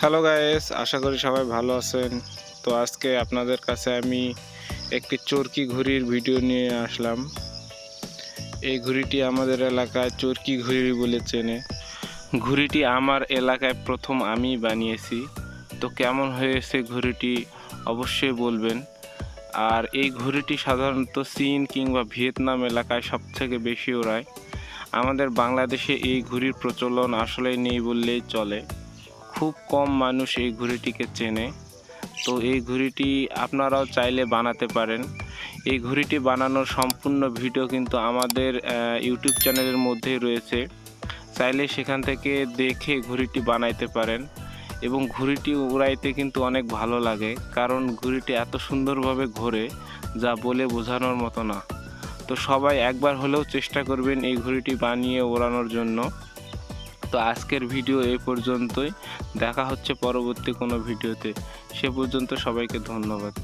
Hello guys আশা করি সবাই ভালো আছেন। তো আজকে আপনাদের কাছে আমি একটি চরকি ঘুড়ির ভিডিও নিয়ে আসলাম। এই ঘুড়িটি আমাদের এলাকায় চরকি ঘুড়ি বলে চেনে। ঘুড়িটি আমার এলাকায় প্রথম আমি বানিয়েছি। তো কেমন হয়েছে ঘুড়িটি অবশ্যই বলবেন। আর এই ঘুড়িটি সাধারণত চীন কিংবা ভিয়েতনাম এলাকায় সবথেকে বেশি ওড়ায়। আমাদের বাংলাদেশে এই ঘুড়ির প্রচলন আসলেই নেই বললেই চলে। খুব কম মানুষ এই ঘুড়িটিকে চেনে। তো এই ঘুড়িটি আপনারাও চাইলে বানাতে পারেন। এই ঘুড়িটি বানানোর সম্পূর্ণ ভিডিও কিন্তু আমাদের ইউটিউব চ্যানেলের মধ্যেই রয়েছে। চাইলে সেখান থেকে দেখে ঘুড়িটি বানাইতে পারেন এবং ঘুড়িটি উড়াইতে কিন্তু অনেক ভালো লাগে, কারণ ঘুড়িটি এত সুন্দরভাবে ঘোরে যা বলে বোঝানোর মতো না। তো সবাই একবার হলেও চেষ্টা করবেন এই ঘুড়িটি বানিয়ে ওড়ানোর জন্য। তো আজকের ভিডিও এ পর্যন্তই। দেখা হচ্ছে পরবর্তী কোনো ভিডিওতে। সে পর্যন্ত সবাইকে ধন্যবাদ।